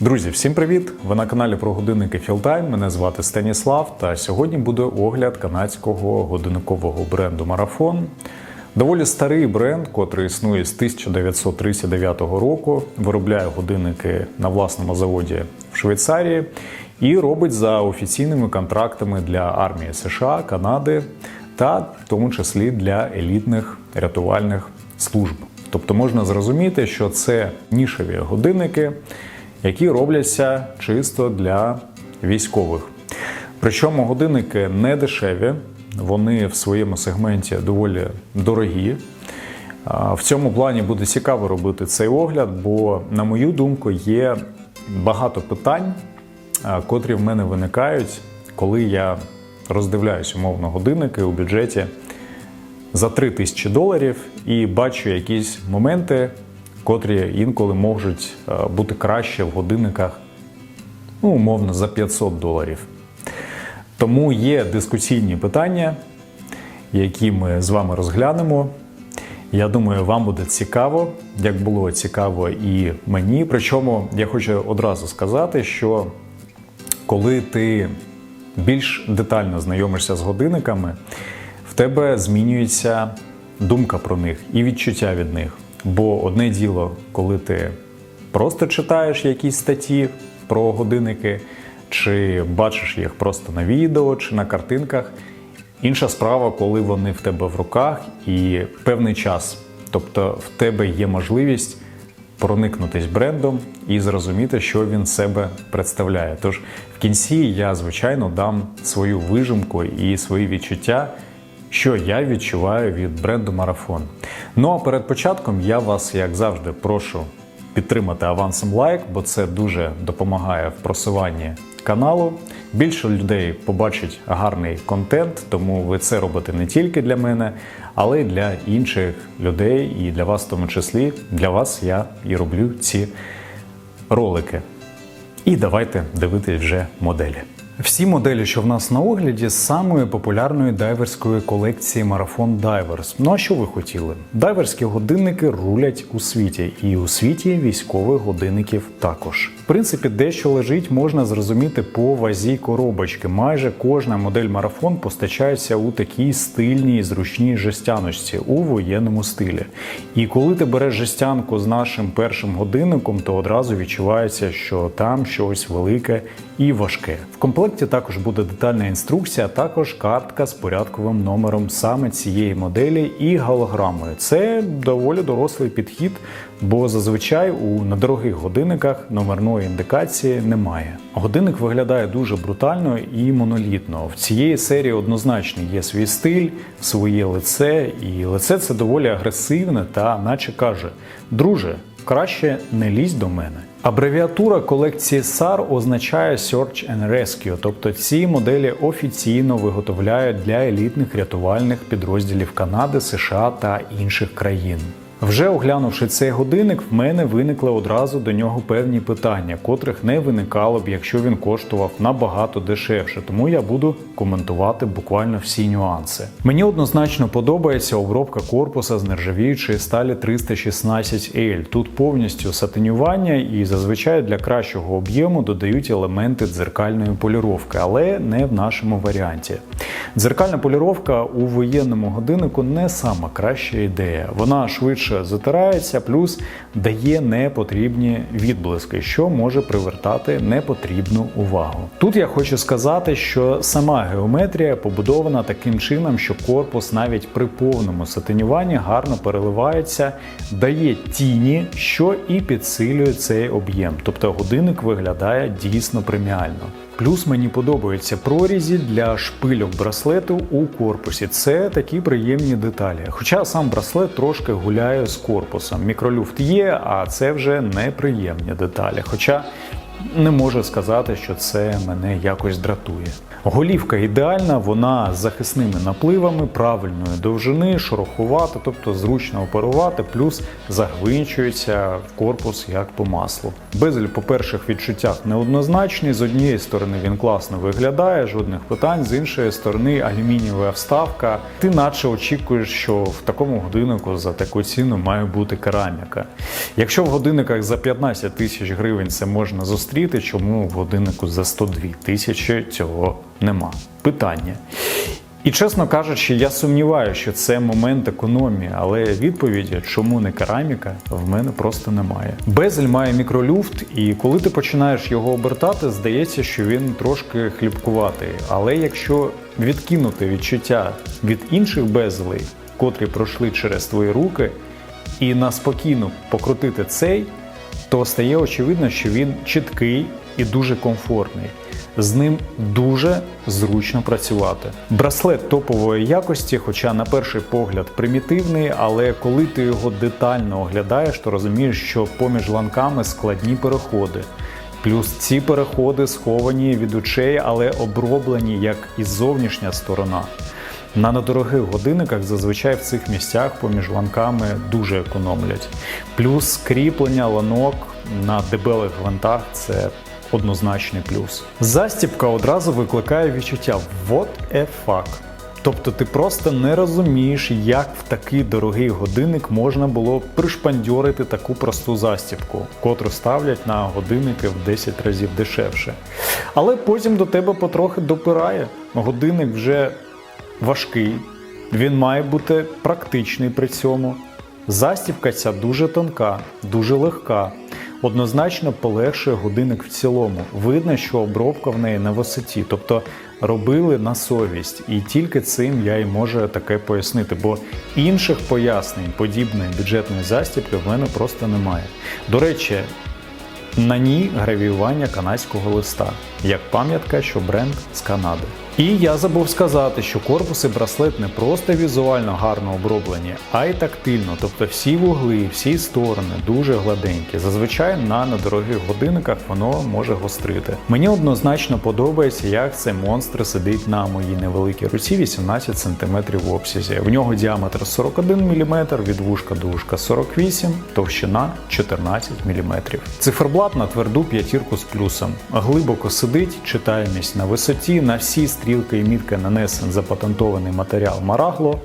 Друзі, всім привіт! Ви на каналі про годинники Філтайм. Мене звати Станіслав. Та сьогодні буде огляд канадського годинникового бренду Марафон. Доволі старий бренд, котрий існує з 1939 року, виробляє годинники на власному заводі в Швейцарії і робить за офіційними контрактами для армії США, Канади та в тому числі для елітних рятувальних служб. Тобто можна зрозуміти, що це нішеві годинники, які робляться чисто для військових. Причому годинники не дешеві, вони в своєму сегменті доволі дорогі. В цьому плані буде цікаво робити цей огляд, бо, на мою думку, є багато питань, котрі в мене виникають, коли я роздивляюсь умовно годинники у бюджеті за 3 тисячі доларів і бачу якісь моменти, котрі інколи можуть е, бути краще в годинниках, ну, умовно, за 500 доларів. Тому є дискусійні питання, які ми з вами розглянемо. Я думаю, вам буде цікаво, як було цікаво і мені. Причому я хочу одразу сказати, що коли ти більш детально знайомишся з годинниками, в тебе змінюється думка про них і відчуття від них. Бо одне діло, коли ти просто читаєш якісь статті про годинники, чи бачиш їх просто на відео чи на картинках. Інша справа, коли вони в тебе в руках і певний час. Тобто в тебе є можливість проникнутись брендом і зрозуміти, що він себе представляє. Тож в кінці я, звичайно, дам свою вижимку і свої відчуття, що я відчуваю від бренду Марафон. Ну а перед початком я вас, як завжди, прошу підтримати авансом лайк, бо це дуже допомагає в просуванні каналу. Більше людей побачить гарний контент, тому ви це робите не тільки для мене, але й для інших людей, і для вас в тому числі. Для вас я і роблю ці ролики. І давайте дивитись вже моделі. Всі моделі, що в нас на огляді, з самої популярної дайверської колекції Marathon Divers. Ну а що ви хотіли? Дайверські годинники рулять у світі, і у світі військових годинників також. В принципі, дещо лежить можна зрозуміти по вазі коробочки. Майже кожна модель марафон постачається у такій стильній зручній жестяночці у воєнному стилі. І коли ти береш жестянку з нашим першим годинником, то одразу відчувається, що там щось велике і важке. В комплекті також буде детальна інструкція, а також картка з порядковим номером саме цієї моделі і голограмою. Це доволі дорослий підхід, бо зазвичай у недорогих годинниках номерної індикації немає. Годинник виглядає дуже брутально і монолітно. В цієї серії однозначно є свій стиль, своє лице, і лице це доволі агресивне та наче каже: Друже, краще не лізь до мене. Абревіатура колекції SAR означає Search and Rescue, тобто ці моделі офіційно виготовляють для елітних рятувальних підрозділів Канади, США та інших країн. Вже оглянувши цей годинник, в мене виникли одразу до нього певні питання, котрих не виникало б, якщо він коштував набагато дешевше. Тому я буду коментувати буквально всі нюанси. Мені однозначно подобається обробка корпуса з нержавіючої сталі 316L. Тут повністю сатинювання і зазвичай для кращого об'єму додають елементи дзеркальної поліровки, але не в нашому варіанті. Дзеркальна поліровка у воєнному годиннику не сама краща ідея. Вона швидше затирається, плюс дає непотрібні відблиски, що може привертати непотрібну увагу. Тут я хочу сказати, що сама геометрія побудована таким чином, що корпус навіть при повному сатинюванні гарно переливається, дає тіні, що і підсилює цей об'єм. Тобто годинник виглядає дійсно преміально. Плюс мені подобаються прорізі для шпильок браслету у корпусі. Це такі приємні деталі. Хоча сам браслет трошки гуляє з корпусом. Мікролюфт є, а це вже неприємні деталі. Хоча не можу сказати, що це мене якось дратує. Голівка ідеальна, вона з захисними напливами, правильної довжини, шорохувата, тобто зручно оперувати, плюс загвинчується в корпус як по маслу. Безель по перших відчуттях неоднозначний. З однієї сторони він класно виглядає, жодних питань, з іншої сторони алюмінієва вставка. Ти наче очікуєш, що в такому годиннику за таку ціну має бути кераміка. Якщо в годинниках за 15 тисяч гривень це можна зустріти, зустріти, чому в годиннику за 102 тисячі цього нема. Питання. І чесно кажучи, я сумніваюся, що це момент економії, але відповіді, чому не кераміка, в мене просто немає. Безель має мікролюфт, і коли ти починаєш його обертати, здається, що він трошки хлібкуватий. Але якщо відкинути відчуття від інших безелей, котрі пройшли через твої руки, і на спокійно покрутити цей, то стає очевидно, що він чіткий і дуже комфортний. З ним дуже зручно працювати. Браслет топової якості, хоча на перший погляд примітивний, але коли ти його детально оглядаєш, то розумієш, що поміж ланками складні переходи. Плюс ці переходи сховані від очей, але оброблені як і зовнішня сторона. На недорогих годинниках зазвичай в цих місцях поміж ланками дуже економлять. Плюс кріплення ланок на дебелих гвинтах це однозначний плюс. Застібка одразу викликає відчуття «what a fuck». Тобто ти просто не розумієш, як в такий дорогий годинник можна було пришпандьорити таку просту застібку, котру ставлять на годинники в 10 разів дешевше. Але потім до тебе потрохи допирає. Годинник вже важкий, він має бути практичний при цьому. Застібка ця дуже тонка, дуже легка. Однозначно полегшує годинник в цілому. Видно, що обробка в неї на висоті, тобто робили на совість, і тільки цим я й можу таке пояснити, бо інших пояснень подібної бюджетної застібки в мене просто немає. До речі, на ній гравіювання канадського листа, як пам'ятка, що бренд з Канади. І я забув сказати, що корпус і браслет не просто візуально гарно оброблені, а й тактильно, тобто всі вугли, всі сторони дуже гладенькі. Зазвичай на недорогих годинниках воно може гострити. Мені однозначно подобається, як цей монстр сидить на моїй невеликій руці 18 см в обсязі. В нього діаметр 41 мм, від вушка до вушка 48, товщина 14 мм. Циферблат на тверду п'ятірку з плюсом. Глибоко сидить, читаємість на висоті, на всі стрілки і мітки нанесен запатентований матеріал Марагло.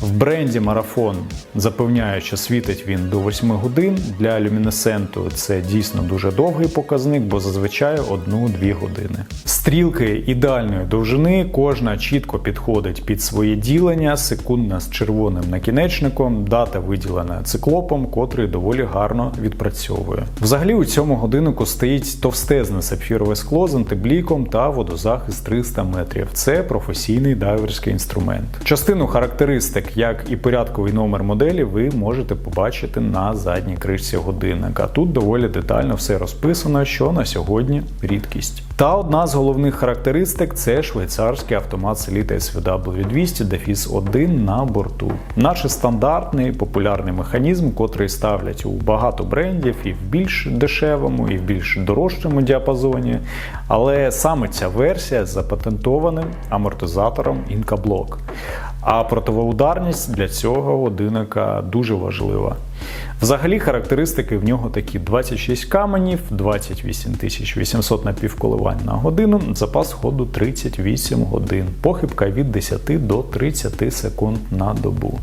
В бренді Марафон запевняє, що світить він до 8 годин. Для люмінесценту це дійсно дуже довгий показник, бо зазвичай 1-2 години. Стрілки ідеальної довжини, кожна чітко підходить під своє ділення, секундна з червоним накінечником, дата виділена циклопом, котрий доволі гарно відпрацьовує. Взагалі у цьому годиннику стоїть товстезне сапфірове скло з антибліком та водозахист 300 метрів. Це професійний дайверський інструмент. Частину характеристик, як і порядковий номер моделі, ви можете побачити на задній кришці годинника. Тут доволі детально все розписано, що на сьогодні рідкість. Та одна з головних характеристик це швейцарський автомат Selita SVW200 Дефіс 1 на борту. Наш стандартний популярний механізм, котрий ставлять у багато брендів і в більш дешевому, і в більш дорожчому діапазоні. Але саме ця версія з запатентованим амортизатором Incablock. А противоударність для цього годинника дуже важлива. Взагалі, характеристики в нього такі: 26 каменів, 28 800 напівколивань на годину, запас ходу 38 годин, похибка від 10 до 30 секунд на добу.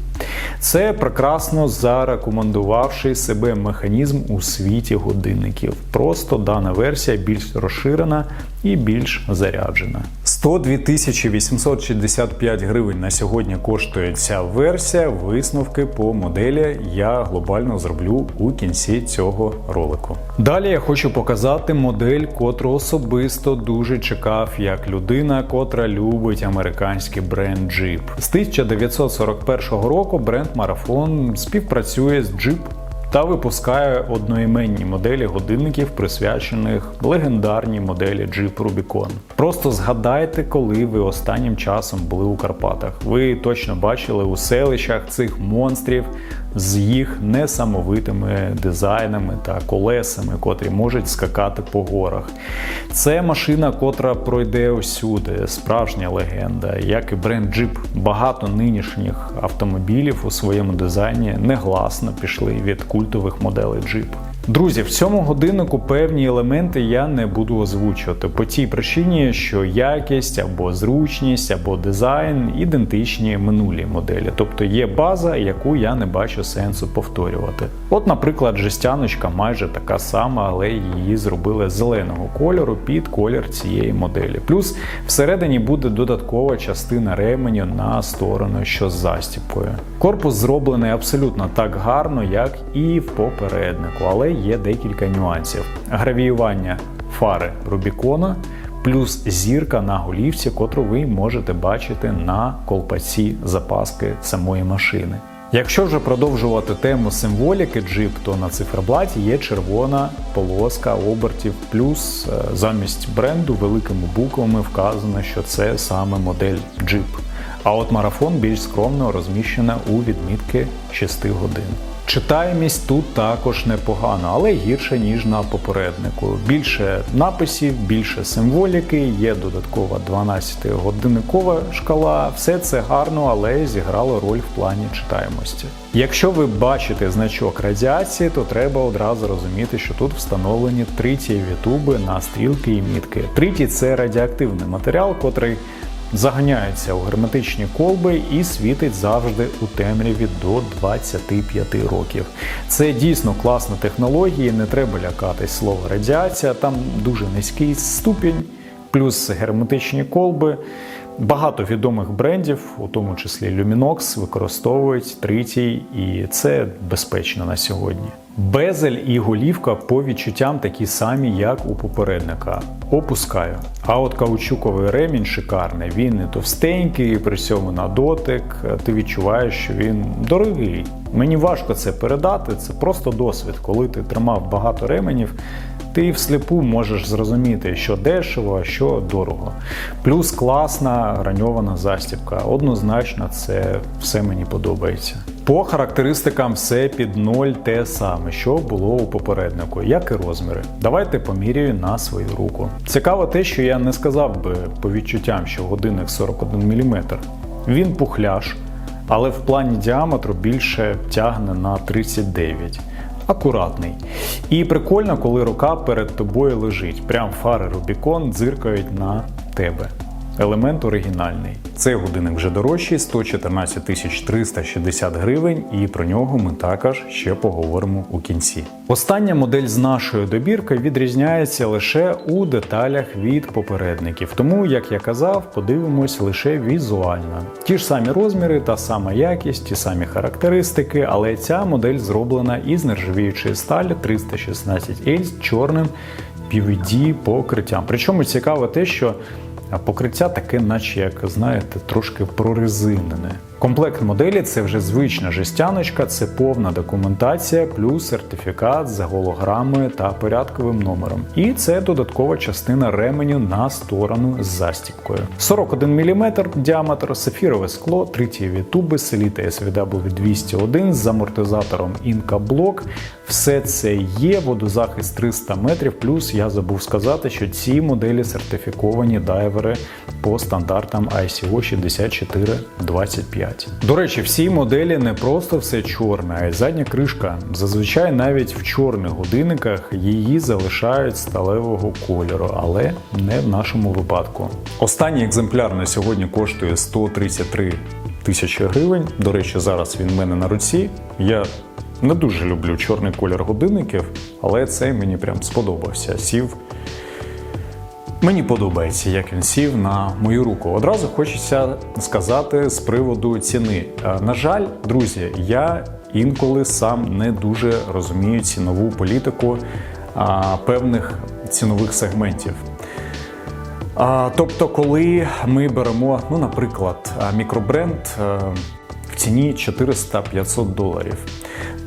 Це прекрасно зарекомендувавший себе механізм у світі годинників. Просто дана версія більш розширена і більш заряджена. 102 865 гривень на сьогодні коштує ця версія. Висновки по моделі я глобально зроблю у кінці цього ролику. Далі я хочу показати модель, котру особисто дуже чекав як людина, котра любить американський бренд Jeep. З 1941 року бренд Marathon співпрацює з Jeep та випускає одноіменні моделі годинників, присвячених легендарній моделі Jeep Rubicon. Просто згадайте, коли ви останнім часом були у Карпатах. Ви точно бачили у селищах цих монстрів з їх несамовитими дизайнами та колесами, котрі можуть скакати по горах. Це машина, котра пройде усюди, справжня легенда, як і бренд Jeep. Багато нинішніх автомобілів у своєму дизайні негласно пішли від культових моделей Jeep. Друзі, в цьому годиннику певні елементи я не буду озвучувати по тій причині, що якість або зручність, або дизайн ідентичні минулій моделі, тобто є база, яку я не бачу сенсу повторювати. От, наприклад, жестяночка майже така сама, але її зробили зеленого кольору під колір цієї моделі. Плюс всередині буде додаткова частина ременю на сторону, що з застіпкою. Корпус зроблений абсолютно так гарно, як і в попереднику, але є декілька нюансів: гравіювання фари Рубікона. Плюс зірка на голівці, котру ви можете бачити на колпаці запаски самої машини. Якщо вже продовжувати тему символіки джип, то на циферблаті є червона полоска обертів, плюс е, замість бренду великими буквами вказано, що це саме модель джип. А от марафон більш скромно розміщена у відмітки 6 годин. Читаємість тут також непогано, але гірше ніж на попереднику. Більше написів, більше символіки, є додаткова 12-годинникова шкала. Все це гарно, але зіграло роль в плані читаємості. Якщо ви бачите значок радіації, то треба одразу розуміти, що тут встановлені тритієві туби на стрілки і мітки. Тритій – це радіоактивний матеріал, котрий заганяється у герметичні колби і світить завжди у темряві до 25 років. Це дійсно класна технологія, не треба лякатись слова радіація, там дуже низький ступінь, плюс герметичні колби. Багато відомих брендів, у тому числі Luminox, використовують тритій, і це безпечно на сьогодні. Безель і голівка по відчуттям такі самі, як у попередника. Опускаю. А от каучуковий ремінь шикарний. Він не товстенький, при цьому на дотик. Ти відчуваєш, що він дорогий. Мені важко це передати. Це просто досвід. Коли ти тримав багато ременів, ти всліпу можеш зрозуміти, що дешево, а що дорого. Плюс класна граньована застібка. Однозначно, це все мені подобається. По характеристикам все під 0 те саме, що було у попереднику, як і розміри. Давайте поміряю на свою руку. Цікаво те, що я не сказав би по відчуттям, що годинник 41 мм. Він пухляш, але в плані діаметру більше тягне на 39 акуратний. І прикольно, коли рука перед тобою лежить. Прям фари Rubicon дзиркають на тебе. Елемент оригінальний. Цей годинник вже дорожчий 114 360 гривень, і про нього ми також ще поговоримо у кінці. Остання модель з нашої добірки відрізняється лише у деталях від попередників, тому, як я казав, подивимось лише візуально. Ті ж самі розміри, та сама якість, ті самі характеристики, але ця модель зроблена із нержавіючої сталі 316L з чорним PVD покриттям. Причому цікаво те, що а покриття таке, наче як знаєте, трошки прорезинене. Комплект моделі це вже звична жестяночка, це повна документація, плюс сертифікат з голограмою та порядковим номером. І це додаткова частина ременю на сторону з застіпкою. 41 мм діаметр, сафірове скло, тритієві туби, селіта SVW 201 з амортизатором Inca. Все це є, водозахист 300 метрів. Плюс я забув сказати, що ці моделі сертифіковані дайвери по стандартам ICO 6425. До речі, всі моделі не просто все чорне, а й задня кришка. Зазвичай навіть в чорних годинниках її залишають сталевого кольору, але не в нашому випадку. Останній екземпляр на сьогодні коштує 133 тисячі гривень. До речі, зараз він в мене на руці. Я не дуже люблю чорний колір годинників, але цей мені прям сподобався. Сів. Мені подобається, як він сів на мою руку. Одразу хочеться сказати з приводу ціни. Е, На жаль, друзі, я інколи сам не дуже розумію цінову політику певних цінових сегментів. Тобто, коли ми беремо, ну, наприклад, мікробренд е, в ціні 400-500 доларів,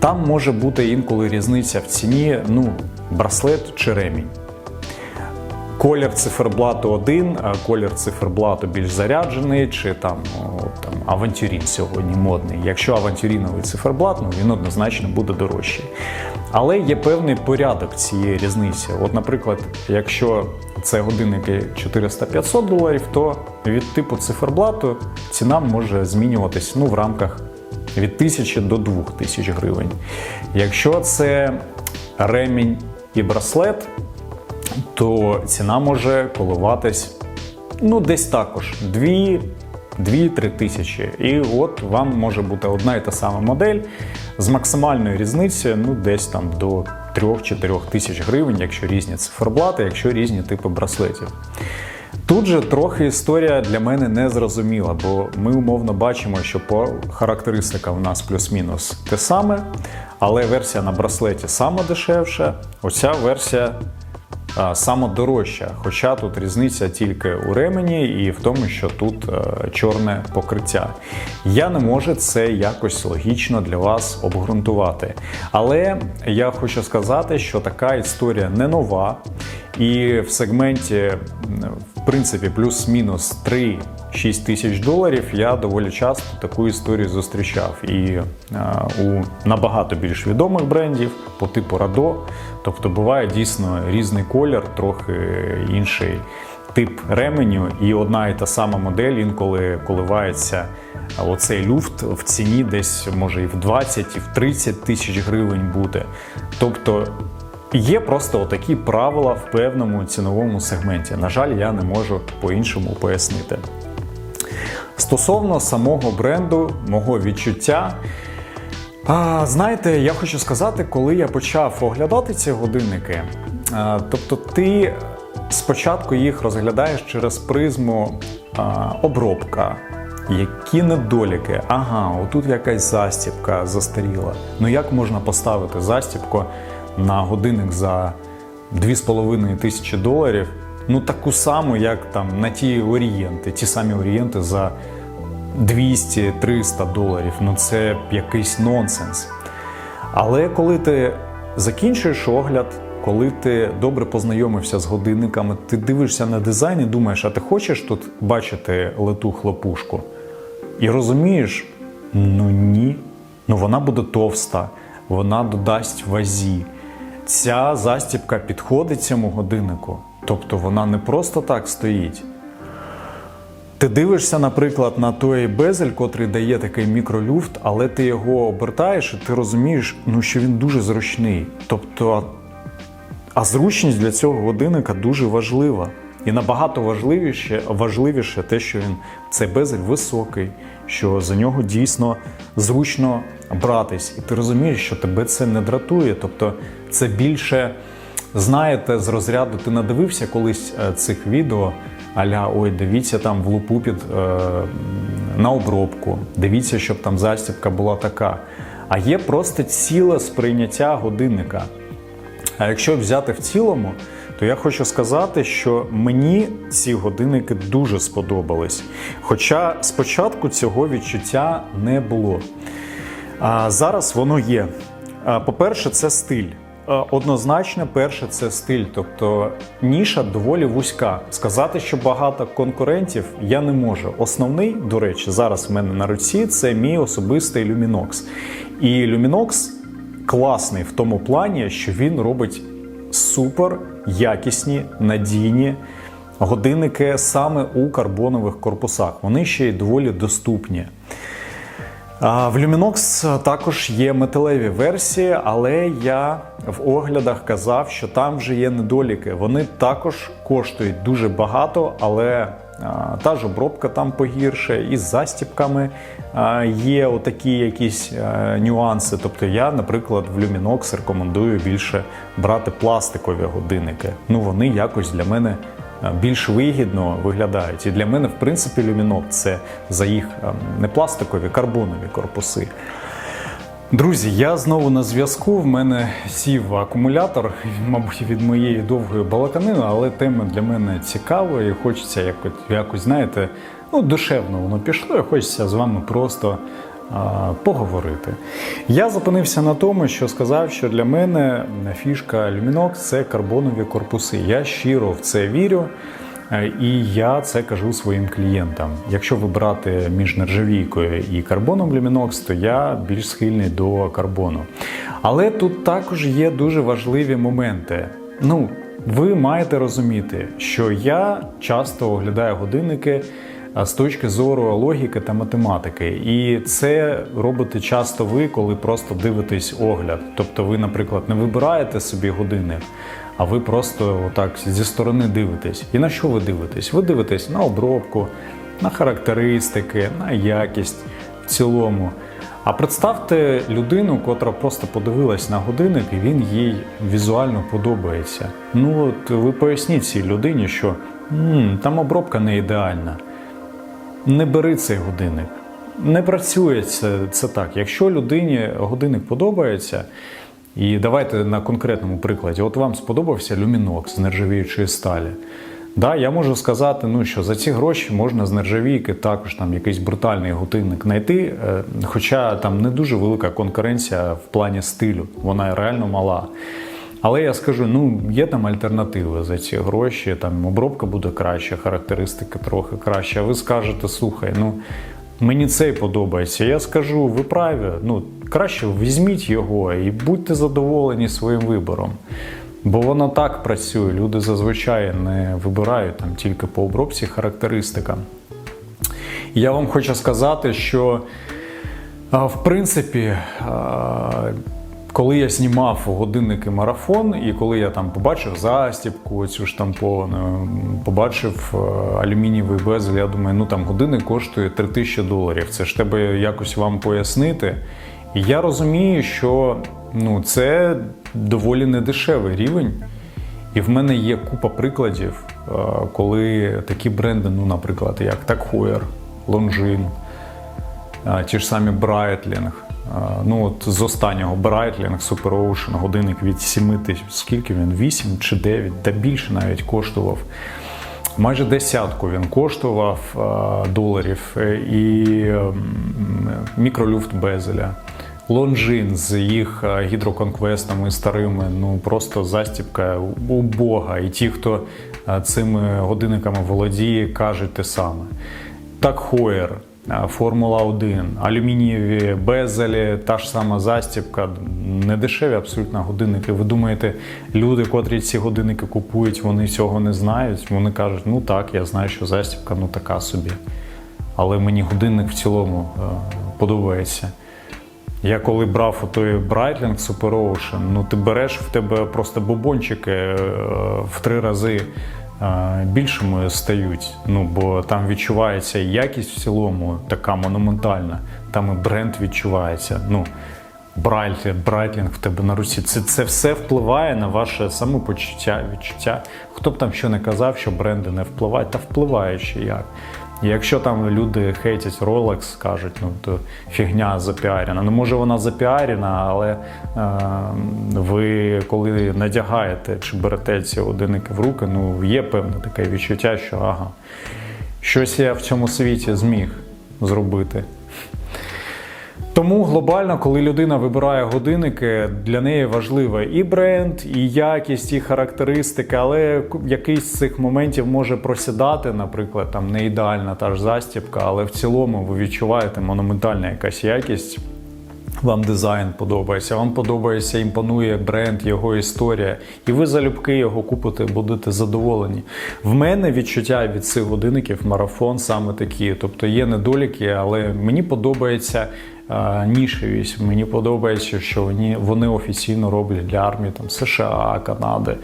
там може бути інколи різниця в ціні, ну, браслет чи ремінь. Колір циферблату один, колір циферблату більш заряджений, чи там, там авантюрін сьогодні модний. Якщо авантюріновий циферблат, ну він однозначно буде дорожчий. Але є певний порядок цієї різниці. От, наприклад, якщо це годинники 400-500 доларів, то від типу циферблату ціна може змінюватись ну, в рамках від 1000 до 2000 гривень. Якщо це ремінь і браслет, то ціна може коливатись ну, десь також 2 2-3 тисячі. І от вам може бути одна і та сама модель з максимальною різницею ну, десь там до 3-4 тисяч гривень, якщо різні циферблати, якщо різні типи браслетів. Тут же трохи історія для мене не зрозуміла, бо ми умовно бачимо, що по характеристикам в нас плюс-мінус те саме, але версія на браслеті саме дешевша, оця версія а, саме дорожча. Хоча тут різниця тільки у ремені і в тому, що тут е, чорне покриття. Я не можу це якось логічно для вас обґрунтувати. Але я хочу сказати, що така історія не нова. І в сегменті, в принципі, плюс-мінус 3-6 тисяч доларів я доволі часто таку історію зустрічав. І е, у набагато більш відомих брендів по типу Радо. Тобто буває дійсно різний колір, трохи інший тип ременю, і одна і та сама модель інколи коливається. Оцей люфт в ціні десь може і в 20, і в 30 тисяч гривень бути. Тобто Є просто отакі правила в певному ціновому сегменті. На жаль, я не можу по-іншому пояснити. Стосовно самого бренду, мого відчуття. А, знаєте, я хочу сказати, коли я почав оглядати ці годинники, тобто ти спочатку їх розглядаєш через призму обробка, які недоліки. Ага, отут якась застібка застаріла. Ну як можна поставити застібку на годинник за 2,5 тисячі доларів? Ну таку саму, як там на ті орієнти, ті самі орієнти за 200-300 доларів. Ну це якийсь нонсенс. Але коли ти закінчуєш огляд, коли ти добре познайомився з годинниками, ти дивишся на дизайн і думаєш, а ти хочеш тут бачити лету хлопушку? І розумієш, ну ні, ну вона буде товста, вона додасть вазі. Ця застібка підходить цьому годиннику, тобто вона не просто так стоїть. Ти дивишся, наприклад, на той безель, котрий дає такий мікролюфт, але ти його обертаєш і ти розумієш, ну, що він дуже зручний. Тобто, а зручність для цього годинника дуже важлива. І набагато важливіше, важливіше те, що він цей безель високий, що за нього дійсно зручно братись. І ти розумієш, що тебе це не дратує. Тобто це більше, знаєте, з розряду ти надивився колись е, цих відео. Аля, ой, дивіться там в лупу під е, на обробку, дивіться, щоб там застібка була така. А є просто ціле сприйняття годинника. А якщо взяти в цілому, то я хочу сказати, що мені ці годинники дуже сподобались. Хоча спочатку цього відчуття не було. А зараз воно є. По-перше, це стиль. Однозначно, перше це стиль, тобто ніша доволі вузька. Сказати, що багато конкурентів я не можу. Основний, до речі, зараз в мене на руці це мій особистий Luminox. І Luminox класний в тому плані, що він робить супер якісні, надійні годинники саме у карбонових корпусах. Вони ще й доволі доступні. В Luminox також є металеві версії, але я в оглядах казав, що там вже є недоліки. Вони також коштують дуже багато, але та ж обробка там погірше, і з застіпками є отакі якісь нюанси. Тобто я, наприклад, в Luminox рекомендую більше брати пластикові годинники. Ну вони якось для мене більш вигідно виглядають. І для мене, в принципі, люмінок це за їх ем, не пластикові, карбонові корпуси. Друзі, я знову на зв'язку. В мене сів акумулятор, мабуть, від моєї довгої балаканини, але тема для мене цікава і хочеться якось, якось знаєте, ну, душевно воно пішло, і хочеться з вами просто а, поговорити. Я зупинився на тому, що сказав, що для мене фішка Luminox – це карбонові корпуси. Я щиро в це вірю. Е, І я це кажу своїм клієнтам. Якщо вибрати між нержавійкою і карбоном Luminox, то я більш схильний до карбону. Але тут також є дуже важливі моменти. Ну, ви маєте розуміти, що я часто оглядаю годинники з точки зору логіки та математики. І це робите часто ви, коли просто дивитесь огляд. Тобто, ви, наприклад, не вибираєте собі годинник, а ви просто отак зі сторони дивитесь. І на що ви дивитесь? Ви дивитесь на обробку, на характеристики, на якість в цілому. А представте людину, котра просто подивилась на годинник, і він їй візуально подобається. Ну от ви поясніть цій людині, що «М, там обробка не ідеальна. Не бери цей годинник. Не працює це, це так. Якщо людині годинник подобається, і давайте на конкретному прикладі, от вам сподобався люмінокс з нержавіючої сталі. Да, я можу сказати, ну що за ці гроші можна з нержавійки також там якийсь брутальний годинник знайти, е, хоча там не дуже велика конкуренція в плані стилю, вона реально мала. Але я скажу, ну є там альтернативи за ці гроші, там обробка буде краща, характеристики трохи краще. А ви скажете, слухай, ну мені цей подобається. Я скажу, ви праві, ну краще візьміть його і будьте задоволені своїм вибором. Бо воно так працює. Люди зазвичай не вибирають там тільки по обробці характеристика. Я вам хочу сказати, що в принципі, коли я знімав годинники марафон, і коли я там побачив застібку, цю штамповану, побачив е, алюмінієвий безель, я думаю, ну там годинник коштує 3000 доларів. Це ж тебе якось вам пояснити. І я розумію, що ну, це доволі недешевий рівень. І в мене є купа прикладів, е, коли такі бренди, ну, наприклад, як Так Heuer, Longines, е, ті ж самі Breitling. Е, Ну, от з останнього Breitling Super Ocean, годинник від 7 тисяч, скільки він? 8 чи 9, та більше навіть коштував. Майже десятку він коштував е, доларів е, і ем, мікролюфт безеля. Лонжин з їх гідроконквестами старими, ну просто застібка убога. І ті, хто цими годинниками володіє, кажуть те саме. Так Хоєр, Формула 1, алюмінієві безелі, та ж сама застібка, не дешеві абсолютно годинники. Ви думаєте, люди, котрі ці годинники купують, вони цього не знають. Вони кажуть, ну так, я знаю, що застібка ну така собі. Але мені годинник в цілому е, подобається. Я коли брав той Breitling Super Ocean, ну ти береш в тебе просто бубончики е, в три рази е, більшими стають. Ну бо там відчувається якість в цілому, така монументальна. Там і бренд відчувається. Ну брайль, Брайтлінг в тебе на руці. Це, це все впливає на ваше самопочуття, відчуття. Хто б там що не казав, що бренди не впливають, та впливає ще як. І якщо там люди хейтять Rolex, кажуть, ну то фігня запіарена. Ну може вона запіарена, але е, ви коли надягаєте чи берете ці годинники в руки, ну є певне таке відчуття, що ага, щось я в цьому світі зміг зробити. Тому глобально, коли людина вибирає годинники, для неї важливо і бренд, і якість, і характеристики, але якийсь з цих моментів може просідати, наприклад, там не ідеальна та ж застібка, але в цілому ви відчуваєте монументальна якась якість. Вам дизайн подобається, вам подобається, імпонує бренд, його історія, і ви залюбки його купите, будете задоволені. В мене відчуття від цих годинників марафон саме такі. Тобто є недоліки, але мені подобається нішевість. Мені подобається, що вони, вони офіційно роблять для армії там, США, Канади.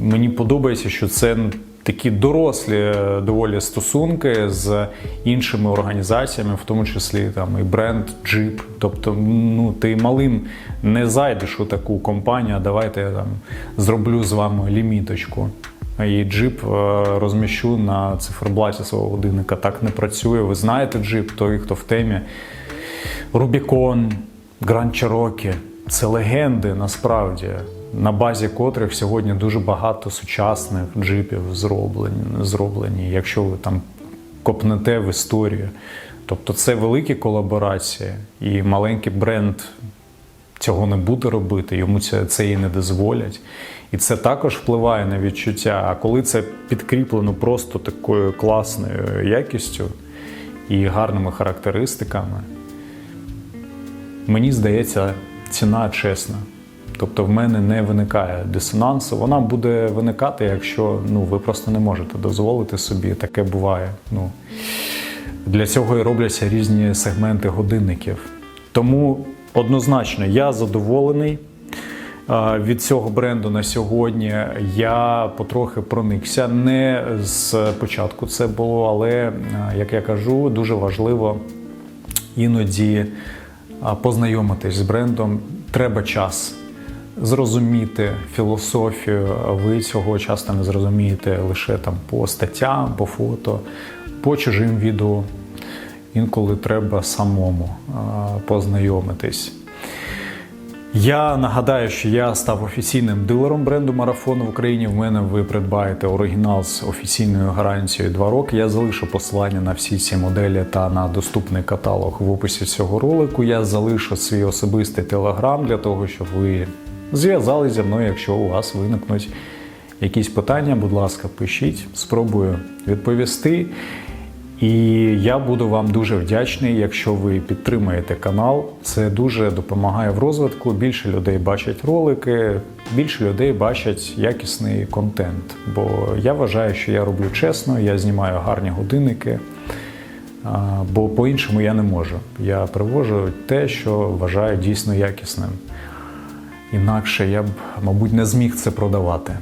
Мені подобається, що це такі дорослі е, доволі стосунки з іншими організаціями, в тому числі там і бренд Jeep. Тобто, ну ти малим не зайдеш у таку компанію. Давайте я там зроблю з вами ліміточку. І джип е, розміщу на циферблаті свого годинника. Так не працює. Ви знаєте джип, той, хто в темі. Рубікон, Гранд Cherokee – це легенди насправді, на базі котрих сьогодні дуже багато сучасних джипів зроблені. зроблені якщо ви там копнете в історію. Тобто це великі колаборації, і маленький бренд цього не буде робити, йому це, це і не дозволять. І це також впливає на відчуття. А коли це підкріплено просто такою класною якістю і гарними характеристиками, мені здається, ціна чесна. Тобто в мене не виникає дисонансу. Вона буде виникати, якщо ну, ви просто не можете дозволити собі. Таке буває. Ну, для цього і робляться різні сегменти годинників. Тому однозначно я задоволений. Від цього бренду на сьогодні я потрохи проникся. Не з початку це було, але як я кажу, дуже важливо іноді познайомитись з брендом. Треба час зрозуміти філософію. Ви цього часто не зрозумієте лише там по статтям, по фото, по чужим відео. Інколи треба самому познайомитись. Я нагадаю, що я став офіційним дилером бренду Марафон в Україні. В мене ви придбаєте оригінал з офіційною гарантією 2 роки. Я залишу посилання на всі ці моделі та на доступний каталог в описі цього ролику. Я залишу свій особистий телеграм для того, щоб ви зв'язалися зі мною, якщо у вас виникнуть якісь питання. Будь ласка, пишіть, спробую відповісти. І я буду вам дуже вдячний, якщо ви підтримаєте канал. Це дуже допомагає в розвитку. Більше людей бачать ролики, більше людей бачать якісний контент. Бо я вважаю, що я роблю чесно, я знімаю гарні годинники. Бо по-іншому я не можу. Я привожу те, що вважаю дійсно якісним. Інакше я б, мабуть, не зміг це продавати.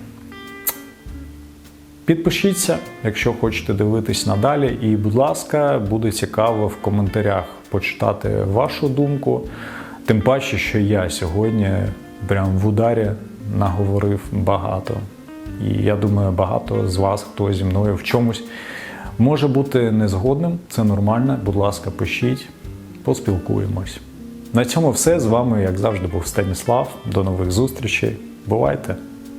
Підпишіться, якщо хочете дивитись надалі. І, будь ласка, буде цікаво в коментарях почитати вашу думку. Тим паче, що я сьогодні прям в ударі наговорив багато. І я думаю, багато з вас, хто зі мною в чомусь може бути незгодним. Це нормально. Будь ласка, пишіть, поспілкуємось. На цьому все. З вами, як завжди, був Станіслав. До нових зустрічей. Бувайте!